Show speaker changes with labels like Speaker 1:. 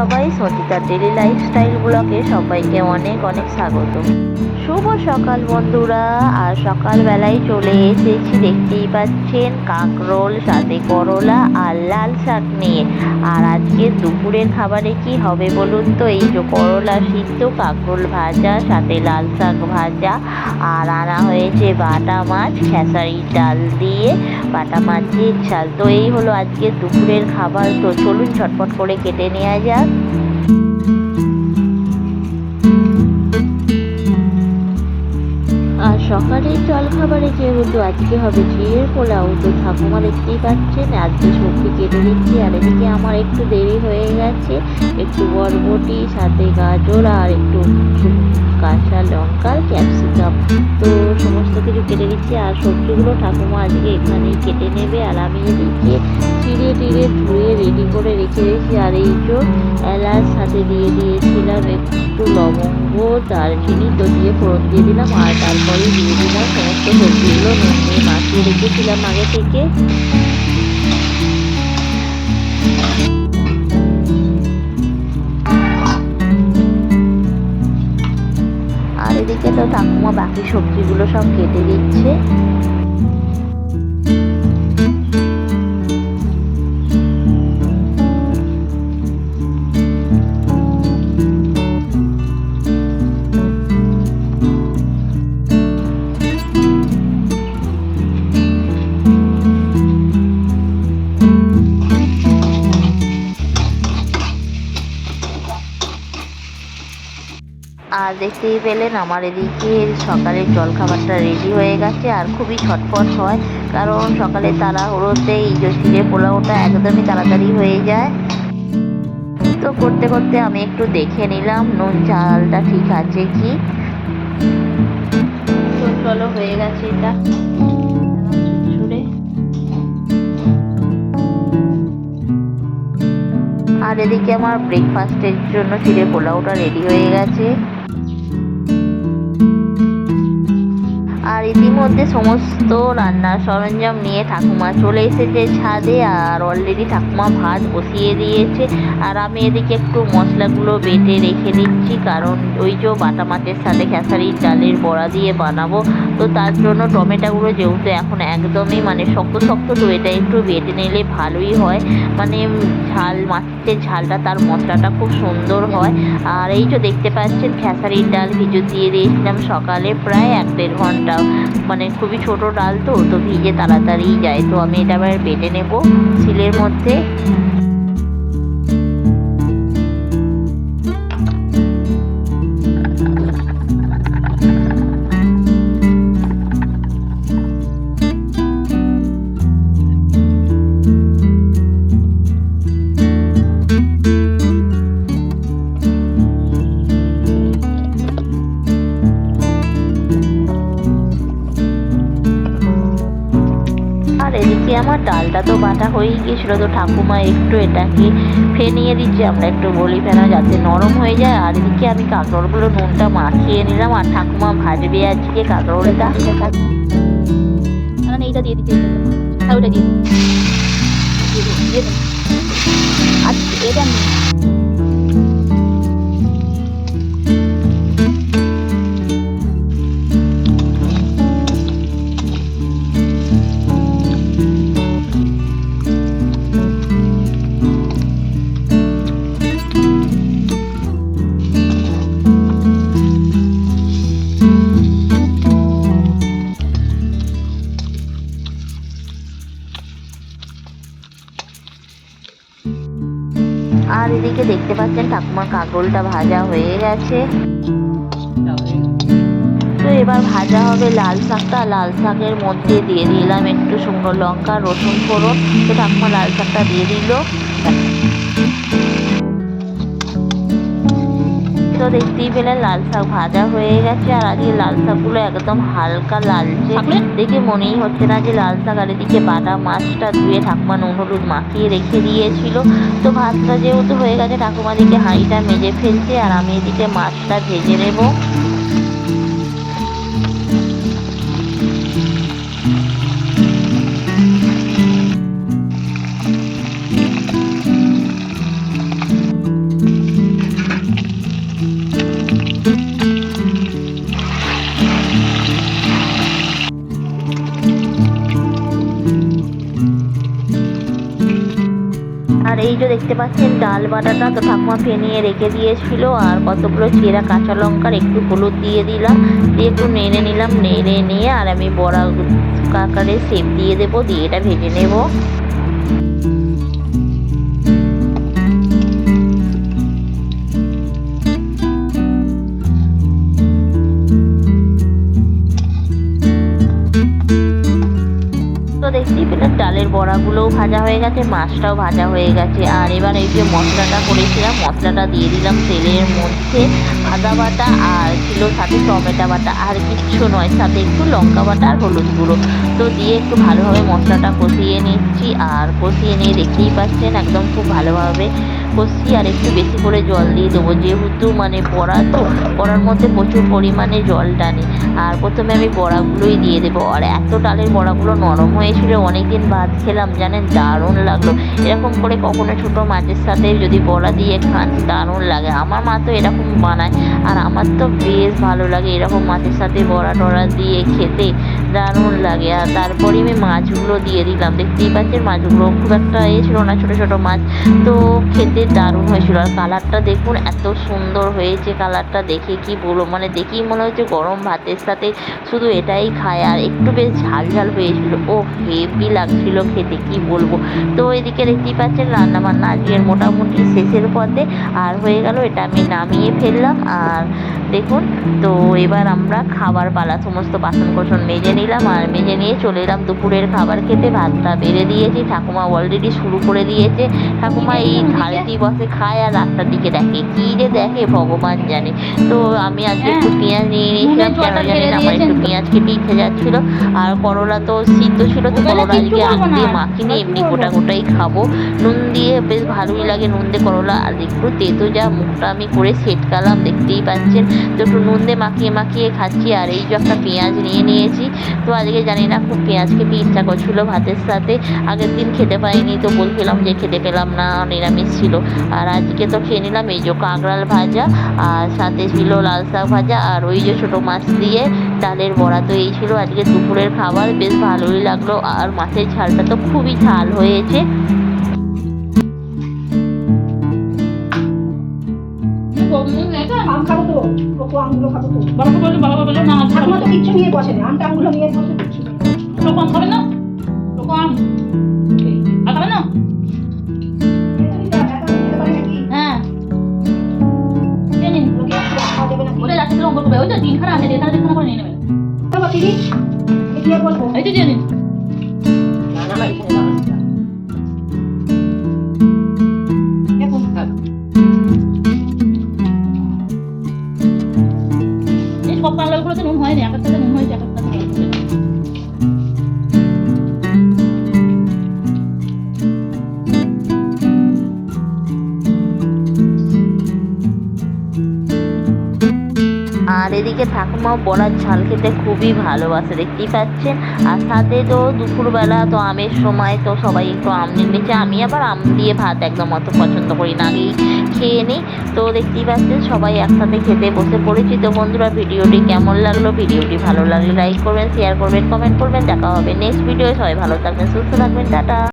Speaker 1: নমস্কার কেমন সবাই সচিতার ডেলি লাইফস্টাইল ব্লগে সবাইকে অনেক অনেক স্বাগত। শুভ সকাল বন্ধুরা, আর সকালবেলায় চলে এসেছি, দেখতেই পাচ্ছেন কাঁকরোল, সাথে করলা আর লাল শাক নিয়ে। আর আজকে দুপুরের খাবারে কি হবে বলুন তো? এই যে করলা সিদ্ধ, কাঁকরোল ভাজা, সাথে লাল শাক ভাজা, আর আনা হয়েছে বাটা মাছ খেসারির ডাল দিয়ে বাটা মাছের ঝাল। তো এই হলো আজকে দুপুরের খাবার। তো চলুন ঝটপট করে কেটে নেওয়া যাক। আর সকালের জলখাবারে যেহেতু আজকে হবে ঝিয়ের পোলাও, তো ঠাকুমা দেখতেই পাচ্ছেন, আজকে সবজি কেটে দিচ্ছি, আর এদিকে আমার একটু দেরি হয়ে গেছে, একটু বরবটি, সাথে গাজর আর একটু কাঁচা লঙ্কা আর ক্যাপসিকাম। তো সমস্ত কিছু কেটে দিচ্ছি আর সবজিগুলো ঠাকুমা আজকে এখানেই কেটে নেবে, আর আমি এদিকে চিড়ে টিড়ে ধুয়ে রেডি করে রেখে দিয়েছি, আর এই যে এলাচ সাথে দিয়ে দিয়েছিলাম একটু লবঙ্গ, দারচিনি, তো দিয়ে ফোড়ন দিয়ে দিলাম, আর তারপরে দিয়ে দিলাম সমস্ত সবজিগুলো, নুন দিয়ে মাখিয়ে রেখেছিলাম আগে থেকে। তো ঠাকুমা বাকি সবজিগুলো সব কেটে দিচ্ছে। দেখতেই পেলেন, আমার এদিকে সকালের জলখাবারটা রেডি হয়ে গেছে আর খুবই ছটফট হয়, কারণ সকালে তাড়াহুড়োতে এই চিড়ে পোলাওটা একদমই তাড়াতাড়ি হয়ে যায়। তো করতে করতে আমি একটু দেখে নিলাম, নুন চালটা ঠিক আছে কি? চলো হয়ে গেছে এটা। আর এদিকে আমার ব্রেকফাস্টের জন্য চিড়ে পোলাওটা রেডি হয়ে গেছে। I ইতিমধ্যে সমস্ত রান্নার সরঞ্জাম নিয়ে ঠাকুমা চলে এসেছে ছাদে, আর অলরেডি ঠাকুমা ভাত বসিয়ে দিয়েছে। আর আমি এদিকে একটু মশলাগুলো বেটে রেখে দিচ্ছি, কারণ ওই যে বাটা মাছের সাথে খেসারির ডালের বড়া দিয়ে বানাবো। তো তার জন্য টমেটোগুলো যেহেতু এখন একদমই মানে শক্ত শক্ত, তো এটা একটু বেটে নিলে ভালোই হয়। মানে ঝাল, মাছের ঝালটা, তার মশলাটা খুব সুন্দর হয়। আর এই যে দেখতে পাচ্ছেন, খেসারির ডাল ভিজো দিয়ে দিয়েছিলাম সকালে প্রায় এক দেড় ঘণ্টা। মানে খুবই ছোট ডাল তো তো ভিজে তাড়াতাড়ি যায়। তো আমি এটা আবার বেটে নেব। শিলের মধ্যে আমার ডালটা তো বাটা হয়েই গিয়েছিল তো ঠাকুমা একটু এটাকে ফেনিয়ে দিচ্ছে। আমরা একটু বলি ফেনা যাতে নরম হয়ে যায়। আর এদিকে আমি কাঁকড়গুলো নুনটা মাখিয়ে নিলাম আর ঠাকুমা ভাজবে আজকে
Speaker 2: কাঁকড়টা। এইটা দিয়ে দিচ্ছে আর ওটা দিয়ে দিন দিয়ে দিন আর এটা
Speaker 1: আর এদিকে দেখতে পাচ্ছেন ঠাকুমার কাঁকরোলটা ভাজা হয়ে গেছে। তো এবার ভাজা হবে লাল শাকটা। লাল শাকের মধ্যে দিয়ে দিলাম একটু শুকনো লঙ্কা, রসুন ফোড়ন। তো ঠাকুমা লাল শাকটা দিয়ে দিল। দেখতেই পেলে লাল শাক ভাজা হয়ে গেছে আর আজকে লাল শাকগুলো একদম হালকা লালচে। দেখে মনেই হচ্ছে না যে লাল শাক আর এদিকে বাটা মাছটা ধুয়ে ঠাকুমা নুন হলুদ মাখিয়ে রেখে দিয়েছিল। তো ভাতটা যেহেতু হয়ে গেছে ঠাকুমা দিকে হাঁড়িটা মেজে ফেলছে আর আমি এদিকে মাছটা ভেজে নেব। এই যে দেখতে পাচ্ছেন, ডাল বাটাটা তো ঠাকুমা ফেনিয়ে রেখে দিয়েছিল, আর কতগুলো চেরা কাঁচা লঙ্কার একটু হলুদ দিয়ে দিলাম, দিয়ে একটু নেড়ে নিলাম, নেড়ে নিয়ে, আর আমি বড়া কাকারে সেপ দিয়ে দেবো, দিয়ে এটা ভেজে নেব। ডালের বড়াগুলোও ভাজা হয়ে গেছে, মাছটাও ভাজা হয়ে গেছে। আর এবার এই যে মশলাটা করেছিলাম, মশলাটা দিয়ে দিলাম তেলের মধ্যে। আদা বাটা আর ছিল সাথে টমেটো বাটা আর কিচ্ছু নয়, সাথে একটু লঙ্কা বাটা আর হলুদ গুঁড়ো। তো দিয়ে একটু ভালোভাবে মশলাটা কষিয়ে নিচ্ছি আর কষিয়ে নিয়ে দেখতেই পাচ্ছেন একদম খুব ভালোভাবে কষি আর একটু বেশি করে জল দিয়ে দেবো। যেহেতু মানে বড়া তো, বড়ার মধ্যে প্রচুর পরিমাণে জল টানে। আর প্রথমে আমি বড়াগুলোই দিয়ে দেবো। আর এত ডালের বড়াগুলো নরম হয়েছিল, অনেকদিন বাদ খেলাম, জানেন? দারুণ লাগল। এরকম করে কখনো ছোটো মাছের সাথে যদি বড়া দিয়ে খান, দারুণ লাগে। আমার মা তো এরকম বানায়। আর আমার তো বেশ ভালো লাগে। এরকম মাছের সাথে বড়া টড়া দিয়ে খেতে। দারুণ লাগে। আর তারপরে আমি মাছগুলো দিয়ে দিলাম। দেখতেই পাচ্ছেন, মাছগুলো খুব একটা এ ছিল না, ছোটো ছোটো মাছ। তো খেতে দারুণ হয়েছিল। আর কালারটা দেখুন, এত সুন্দর হয়েছে কালারটা দেখে, কি বলব? মানে দেখেই মনে হচ্ছে গরম ভাতের সাথে শুধু এটাই খায়। আর একটু বেশ ঝাল ঝাল হয়েছিল। ও হেভি লাগছিল খেতে, কি বলব? তো এদিকে দেখতেই পাচ্ছেন রান্না বান্না আজকের মোটামুটি শেষের পথে। আর হয়ে গেল, এটা আমি নামিয়ে ফেললাম। আর দেখুন, তো এবার আমরা খাবার পালা, সমস্ত বাসন কোসন মেজে নিলাম আর মেজে নিয়ে চলে এলাম দুপুরের খাবার খেতে। ভাতটা বেড়ে দিয়েছি ঠাকুমা অলরেডি শুরু করে দিয়েছে। ঠাকুমা এই ধারেতেই বসে। খায় আর রাস্তার দিকে দেখে। কী যে দেখে ভগবান জানে। তো আমি আজকে একটু পেঁয়াজ নিয়ে নিয়েছিলাম কেন জানি না আমার একটু পেঁয়াজ খেতে ইচ্ছে যাচ্ছিল। আর করলা তো সিদ্ধ ছিল তো করলা আজকে আগ দিয়ে মাখিনি এমনি গোটা গোটাই খাব। নুন দিয়ে বেশ ভালোই লাগে নুন দিয়ে করলা। আর একটু তেতো যা মুখটা আমি করে সেটকালাম দেখতেই পাচ্ছেন। তো একটু নুন দিয়ে মাখিয়ে মাখিয়ে খাচ্ছি। আর এই যে একটা পেঁয়াজ নিয়ে নিয়েছি। তো আজকে জানি না খুব পেঁয়াজ খেতে ইচ্ছা করছিল ভাতের সাথে। আগের দিন খেতে পারিনি তো বলছিলাম যে খেতে পেলাম না, নিরামিষ ছিল। আর আজকে তো খেয়ে নিলাম এই যে কাঁকড়াল ভাজা, আর সাথে ছিল লাল শাক ভাজা, আর ওই যে ছোটো মাছ দিয়ে ডালের বড়া। তো এই ছিল আজকে দুপুরের খাবার, বেশ ভালোই লাগল। আর মাছের ঝালটা তো খুবই ঝাল হয়েছে।
Speaker 3: আমগুলো তো কিচ্ছু নিয়ে বসে না আমটা আমগুলো নিয়ে বসে
Speaker 2: আম খাবে না টোকো আম আর খাবে না তো। তিনখানা আছে দেড়খানা দেড়খানা করে নিয়ে নেবেন এই যে দিয়ে নিন never for
Speaker 1: the এদিকে ঠাকুমাও বড়ার ঝাল খেতে খুবই ভালোবাসে, দেখতেই পাচ্ছেন? আর সাথে তো দুপুরবেলা তো আমের সময়, তো সবাই একটু আম নিয়ে নিচ্ছে। আমি আবার আম দিয়ে ভাত একদম অত পছন্দ করি না, আগেই খেয়ে নিই। তো দেখতেই পাচ্ছেন, সবাই একসাথে খেতে বসে পড়েছি। তো বন্ধুরা, ভিডিওটি কেমন লাগল? ভিডিওটি ভালো লাগলে লাইক করবেন শেয়ার করবেন কমেন্ট করবেন। দেখা হবে নেক্সট ভিডিও সবাই ভালো থাকবেন, সুস্থ থাকবেন, টাটা।